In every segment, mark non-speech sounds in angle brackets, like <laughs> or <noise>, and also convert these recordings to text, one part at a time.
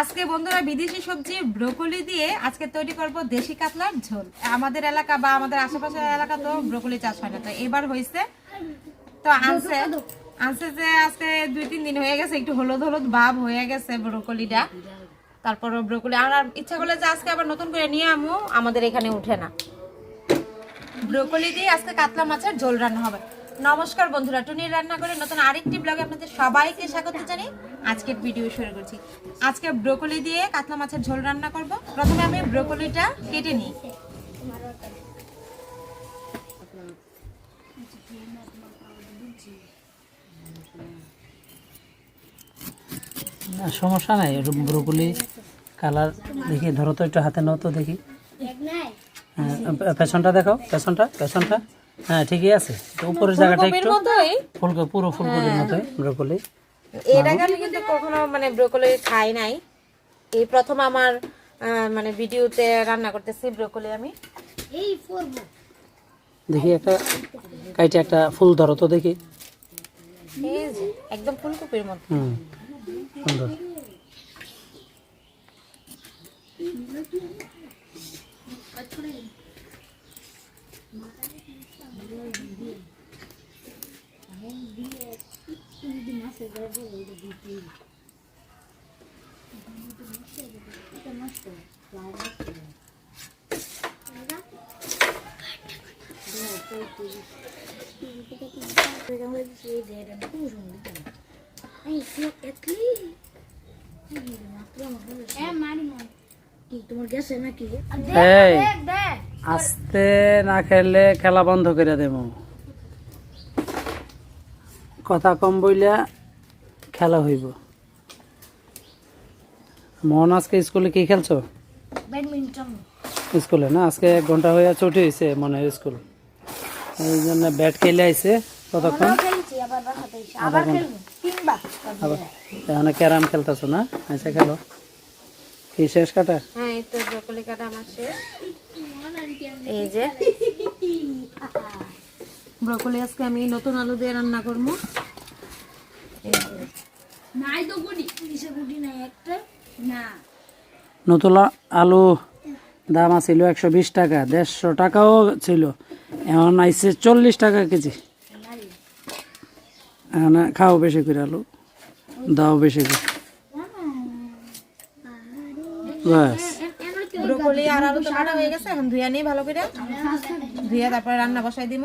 আজকে বন্ধুরা বিদেশি সবজি, ব্রোকলি দিয়ে আজকে তৈরি করব দেশি কাতলার ঝোল। আমাদের এলাকা বা আমাদের আশেপাশের এলাকা তো ব্রোকলি চাষ হয় না, তো এবার হয়েছে তো আনছে আনছে যে আজকে দুই তিন দিন হয়ে গেছে, একটু হলুদ হলুদ ভাব হয়ে গেছে ব্রোকলিটা। তারপর ব্রোকলি আর ইচ্ছা করলে যে আজকে আবার নতুন করে নিয়ে আমু, আমাদের এখানে উঠে না। ব্রোকলি দিয়ে আজকে কাতলা মাছের ঝোল রান্না হবে। নমস্কার বন্ধুরা টুনির রান্না করে নতুন আরেকটি ব্লগে আপনাদের সবাইকে স্বাগত জানাই আজকের ভিডিও শুরু করছি। আজকে ব্রোকলি দিয়ে কাতলা মাছের ঝোল রান্না করব। প্রথমে আমি ব্রোকলিটা কেটে নিই। না সমস্যা নাই ব্রোকলি কালার দেখি ধরো তো একটু হাতে নাও তো দেখি। হ্যাঁ, পেছনটা দেখো পেছনটা পেছনটা। হ্যাঁ ঠিকই আছে। তো উপরের জায়গাটা একটু ফুলকপি পুরো ফুলকপির মতোই ব্রোকলি। এর আগে আমি কিন্তু কখনো মানে ব্রোকলি খাই নাই। এই প্রথম আমার মানে ভিডিওতে রান্না করতেছি ব্রোকলি আমি। দেখি একটা কাইটে একটা ফুল ধরো তো দেখি। একদম ফুলকপির মতো। হুম সুন্দর। এই আস্তে না খেললে খেলা বন্ধ করে দেব। কথা কম বইলা খেলা হইব। মোহন আজকে স্কুলে কি খেলছো? ব্যাডমিন্টন। স্কুলে না? আজকে এক ঘণ্টা হয়ে ছুটি হয়েছে মনে হয় স্কুল। এই জন্য ব্যাট খেলে আইছে কতক্ষণ খেলব তিনবার। আবার এখানে ক্যারাম খেলতেছো না? আচ্ছা খেলো। কি শেষ কাটা? হ্যাঁ এই তো ব্রোকলি কাটা আমার শেষ। এই যে। <laughs> ব্রোকলি আজকে আমি নতুন আলু দিয়ে রান্না করব নাই তো গুটি কিসে গুটি নাই একটা না নতুন আলু দাম ছিল একশো বিশ টাকা দেড়শো টাকাও ছিল। এখন আইসে চল্লিশ টাকা কেজি। এখন খাও বেশি করে আলু দাও বেশি করে। বাস ব্রোকলি আর আলু তো কাটা হয়ে গেছে এখন ধুইয়া নিই ভালো করে। ধুইয়া তারপরে রান্না বসাই দিব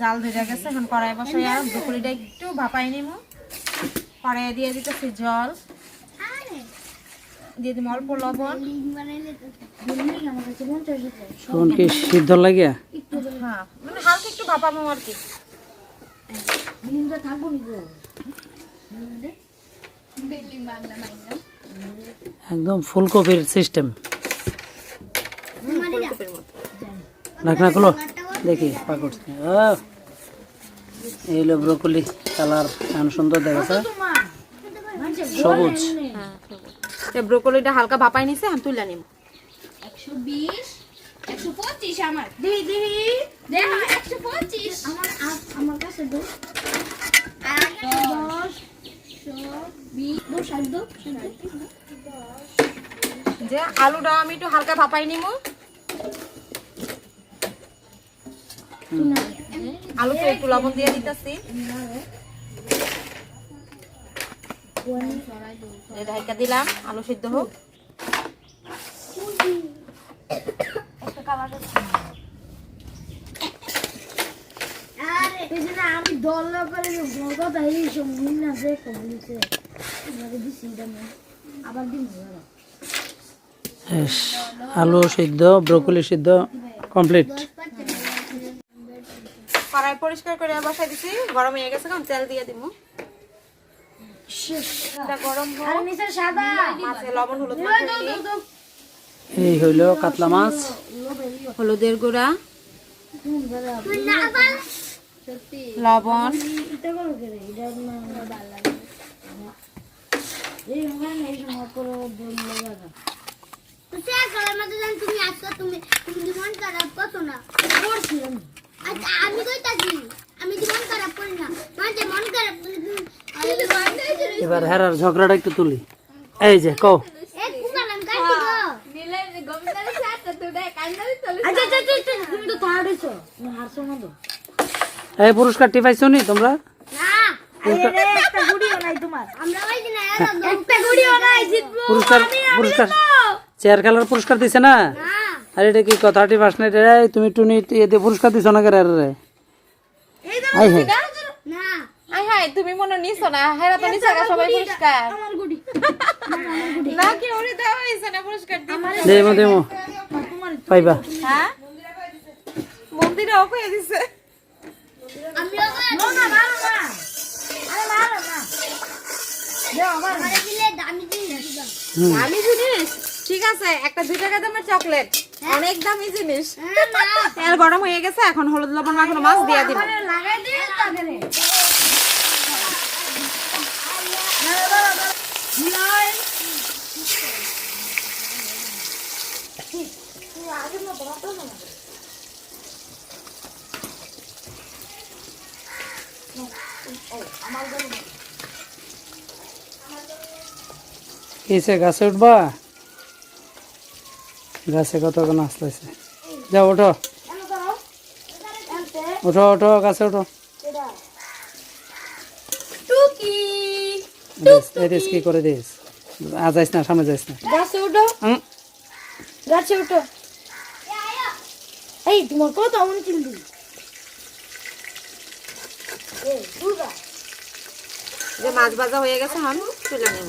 জাল ধরে গেছে এখন কড়াই বসাই আর ব্রোকলিটা একটু ভাপাই নিব কড়াইয়ে দিয়ে দিতেছি জল দিয়ে দিব অল্প লবণ। তখন কি সিদ্ধ লাগিয়া হ্যাঁ মানে হালকা একটু ভাপাবো আর কি। থাকব নি গো? একদম ফুলকপির সিস্টেম ঢাকনা খুলো। দেখি পাকড় এই হলো ব্রোকলি কালার এমন সুন্দর দেখাচ্ছে। সবুজ। হ্যাঁ ব্রোকলিটা হালকা ভাপাই নিছে আমি তুলে নিব। একশো বিশ একশো পঁচিশ আমার। দিদি দিদি একশো পঁচিশ। আমার আমার কাছে যে আলুটা আমি একটু হালকা ভাপাই নিব আলুতে একটু লবণ দিয়ে দিতেছি। ঢাইকা দিলাম আলু সিদ্ধ হোক। <coughs> এই আমি দল করে কথা এই না যে কমিছে এটা আবার দিন শেষ আলু সিদ্ধ ব্রোকলি সিদ্ধ কমপ্লিট। কড়াই পরিষ্কার করে বসাই দিছি। গরম হয়ে গেছে কারণ তেল দিয়ে দিব। এটা গরম হোক। আর নিচে সাদা। মাছে লবণ হলুদ মাখিয়ে এই হইল কাতলা মাছ। হলুদের গুঁড়া। লবণ। মানে আচ্ছা মানে মন। এবার হেরার ঝগড়াটা একটু তুলি। এই যে কও। চলে আচ্ছা আচ্ছা আচ্ছা, আচ্ছা। তুমি তো থার্ড হারছো না তো? এই পুরস্কারটি পাইছো নি তোমরা? পুরস্কার পুরস্কার চেয়ার খেলার পুরস্কার দিছে না? না। আরে এটা কি কথাটি পাস না রে? তুমি টুনি এতে পুরস্কার দিছ না কেন রে? আই হ্যাঁ। আই হাই তুমি মনে নিছো না? হেরা তো নিছে সবাই পুরস্কার। আমার গুড়ি। না কি ওরে দেওয়া হয়েছে না পুরস্কার দিব দেমো দেমো। পাইবা। হ্যাঁ? মন্দিরে অফ হয়ে দিছে। দামি জিনিস দিবা দামি জিনিস? ঠিক আছে একটা দুই টাকা দামের চকলেট। অনেক দামি জিনিস। হ্যাঁ, তেল গরম হয়ে গেছে এখন হলুদ লবণ মাখানো মাছ দিয়ে দিব। লাগাই কিসে গাছে উঠবা? গাছে কতক্ষণ আসতেছে যাও ওঠো। ওঠো ওঠো গাছে ওঠো। এই দিস কি করে দিস আ যাইস না সামনে যাইস না। গাছে উঠো গাছে উঠো এই তোমার কত অমন চিল্লি? যে মাছ ভাজা হয়ে গেছে এখন তুলে নেব।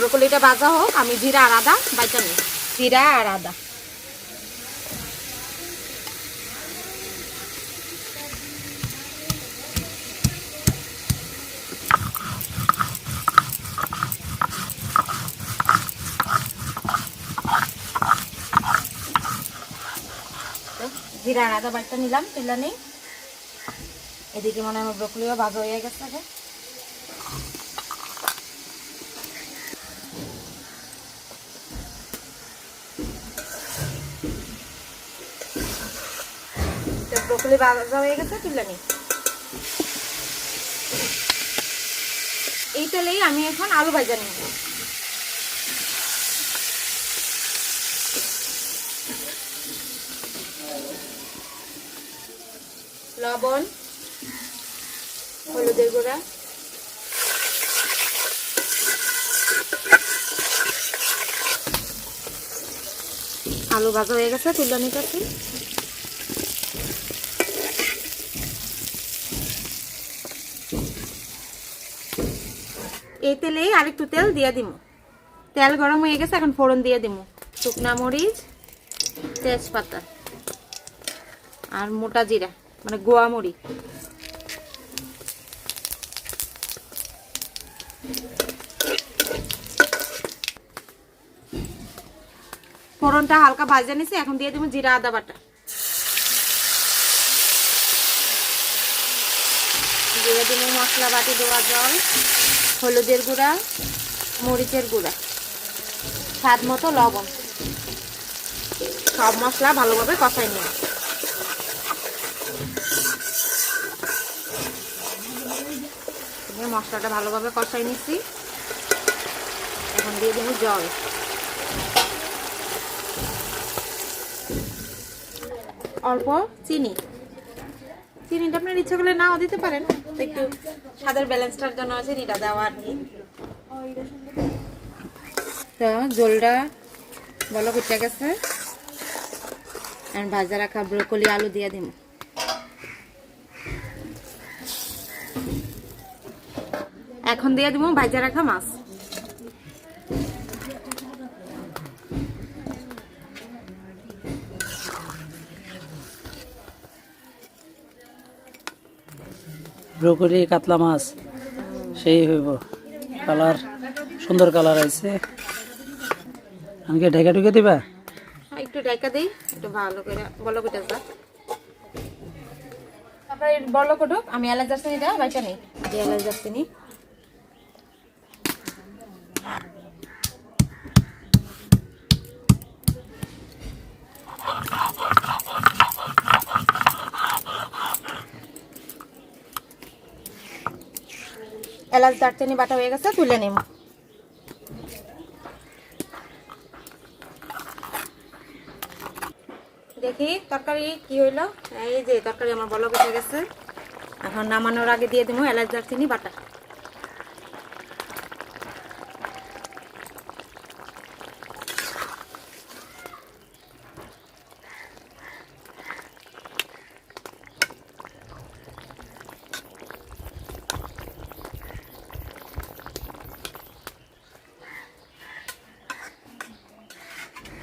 ব্রোকলিটা ভাজা হোক আমি জিরা আর আদা ভাজা নেব জিরা আর আদা। জিরা আর আদা বাটটা নিলাম তুলে নেই। এদিকে মনে হয় আমার ব্রকলিও ভাজা হয়ে গেছে ব্রকলি ভাজা হয়ে গেছে, তুলে এই তেলেই আমি এখন আলু ভাজা নিব। লবণ, হলুদের গুঁড়া। আলু ভাজা হয়ে গেছে, তুলে নিতেছি। এই তেলেই আরেকটু তেল দিয়ে দিব তেল গরম হয়ে গেছে, এখন ফোড়ন দিয়ে দিব শুকনা মরিচ, তেজপাতা আর মোটা জিরা মানে গোয়া মরি ফোড়নটা হালকা ভাজে নিছি, এখন দিয়ে দেবো জিরা, আদা বাটা। দিয়ে দেবো মশলা বাটি দেওয়া জল, হলুদের গুঁড়া, মরিচের গুঁড়া, স্বাদ মতো লবণ। সব মশলা ভালোভাবে কষাই নিয়ে মশলাটা ভালোভাবে কষাই নিচ্ছি। এখন দিয়ে দেবো জল। অল্প চিনি। চিনিটা আপনার ইচ্ছা করলে নাও দিতে পারেন। একটু স্বাদের ব্যালেন্সটার জন্য চিনিটা দেওয়া আর কি। তো জলটা বলো কুচা গেছে। আর ভাজা রাখা ব্রোকলি আলু দিয়ে দিম এখন দিয়ে দিব ভাজা রাখা মাছ। ব্রোকলি কাতলা মাছ সেই হইব। কালার সুন্দর কালার আছে আমাকে ঢেকা ঢুকে দিবা? একটু ঢেকা দিই একটু ভালো করে বলো কুটা যা তারপরে এই বলো কুটুক আমি এলাচ দা বাইটা নেই। যে এলাচ এলাচ দারচিনি বাটা হয়ে গেছে তুলে নিব। দেখি তরকারি কি হইল? এই যে তরকারি আমার বলক উঠে গেছে। এখন নামানোর আগে দিয়ে দেবো এলাচ দারচিনি বাটা।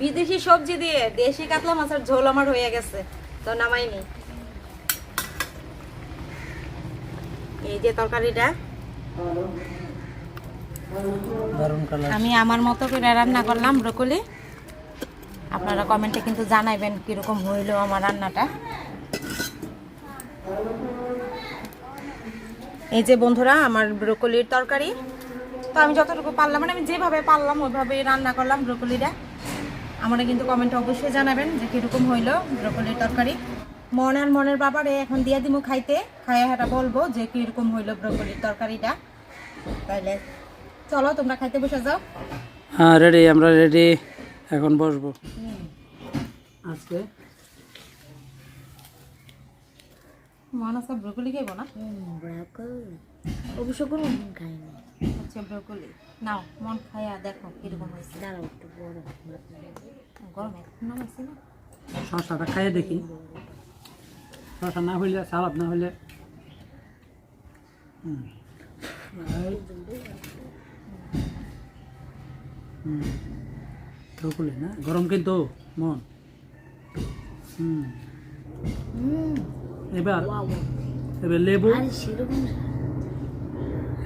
বিদেশি সবজি দিয়ে দেশি কাতলা মাছের ঝোল আমার হয়ে গেছে। তো নামাইনি এই যে তরকারিটা। আমি আমার মতো করে রান্না করলাম ব্রকলি। আপনারা কমেন্টে কিন্তু জানাইবেন কীরকম হইল আমার রান্নাটা। এই যে বন্ধুরা আমার ব্রকলির তরকারি। তো আমি যতটুকু পারলাম মানে আমি যেভাবে পারলাম ওইভাবে রান্না করলাম ব্রকলিটা। আমরা কিন্তু কমেন্টে অবশ্যই জানাবেন যে কীরকম হইল ব্রকলির তরকারি। মন আর মনের বাবারে এখন দিয়ে দিমু খাইতে। খাইয়া হাটা বলব যে কীরকম হইল ব্রকলির তরকারিটা। তাইলে চলো তোমরা খাইতে বসে যাও। হ্যাঁ রেডি আমরা রেডি এখন বসবো। আজকে? মনে ব্রকলি খাইবো না? অবশ্য কোনো খাই না হচ্ছে ব্রকলি। নাও মন খাইয়া দেখো কীরকম হয়েছে। দাঁড়াও একটু বড় গরম এখন নামাইছি না? শসাটা খাইয়ে দেখি। শসা না হইলে সালাদ না হইলে। না? গরম কিন্তু মন। হুম। এবার এবার লেবু।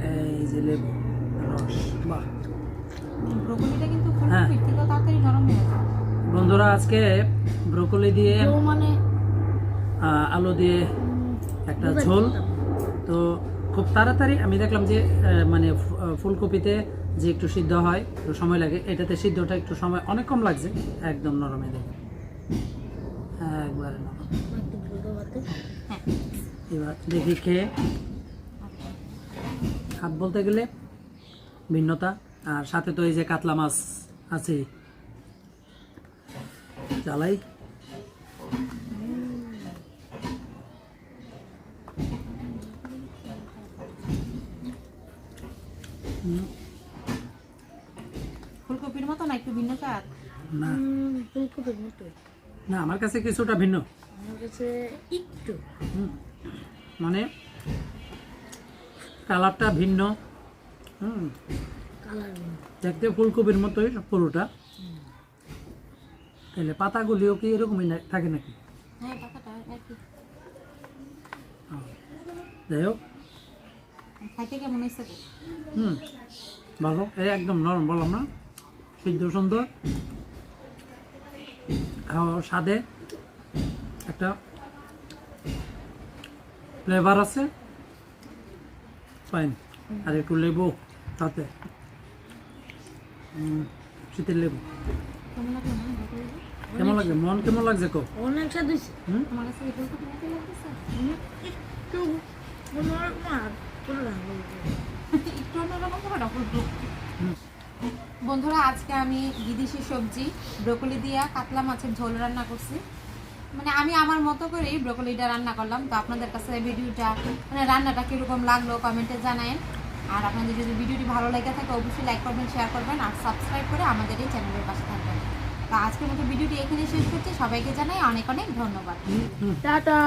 এই যে লেবু। বাহ। ব্রকলিটা কিন্তু হ্যাঁ। তাড়াতাড়ি নরম হয়ে যাবে। বন্ধুরা আজকে ব্রোকলি দিয়ে মানে? আলু দিয়ে একটা ঝোল। তো খুব তাড়াতাড়ি আমি দেখলাম যে মানে ফুলকপিতে যে একটু সিদ্ধ হয় একটু সময় লাগে। এটাতে সিদ্ধটা একটু সময় অনেক কম লাগছে একদম নরমে দেখে। একবারে এবার দেখি খেয়ে হাত বলতে গেলে ভিন্নতা। আর সাথে তো এই যে কাতলা মাছ আছে। জ্বালাই। ফুলকপির মতো না একটু ভিন্ন স্বাদ? না। ফুলকপির মতো না আমার কাছে কিছুটা ভিন্ন। আমার কাছে একটু। হুম। মানে কালারটা ভিন্ন। হুম দেখতে ফুলকপির মতোই পুরোটা তাহলে পাতাগুলিও কি এরকমই থাকে নাকি? হ্যাঁ যাই হোক? হুম ভালো। এই একদম নরম বললাম না। সিদ্ধ সুন্দর। খাওয়া স্বাদে একটা ফ্লেভার আছে। ফাইন আর একটু লেবু। তাতে। শীতের লেবু। কেমন লাগছে মন কেমন লাগছে কো? অনেক বন্ধুরা, আজকে আমি বিদেশি সবজি, ব্রোকলি দিয়ে কাতলা মাছের ঝোল রান্না করছি। মানে আমি আমার মতো করেই ব্রোকলিটা রান্না করলাম। তো আপনাদের কাছে ভিডিওটা মানে রান্নাটা কীরকম লাগল কমেন্টে জানায়েন। আর আপনাদের যদি ভিডিওটি ভালো লেগে থাকে অবশ্যই লাইক করবেন শেয়ার করবেন আর সাবস্ক্রাইব করে আমাদের এই চ্যানেলের পাশে থাকবেন। তা আজকের মতো ভিডিওটি এখানে শেষ করছি। সবাইকে জানাই অনেক অনেক ধন্যবাদ। টাটা!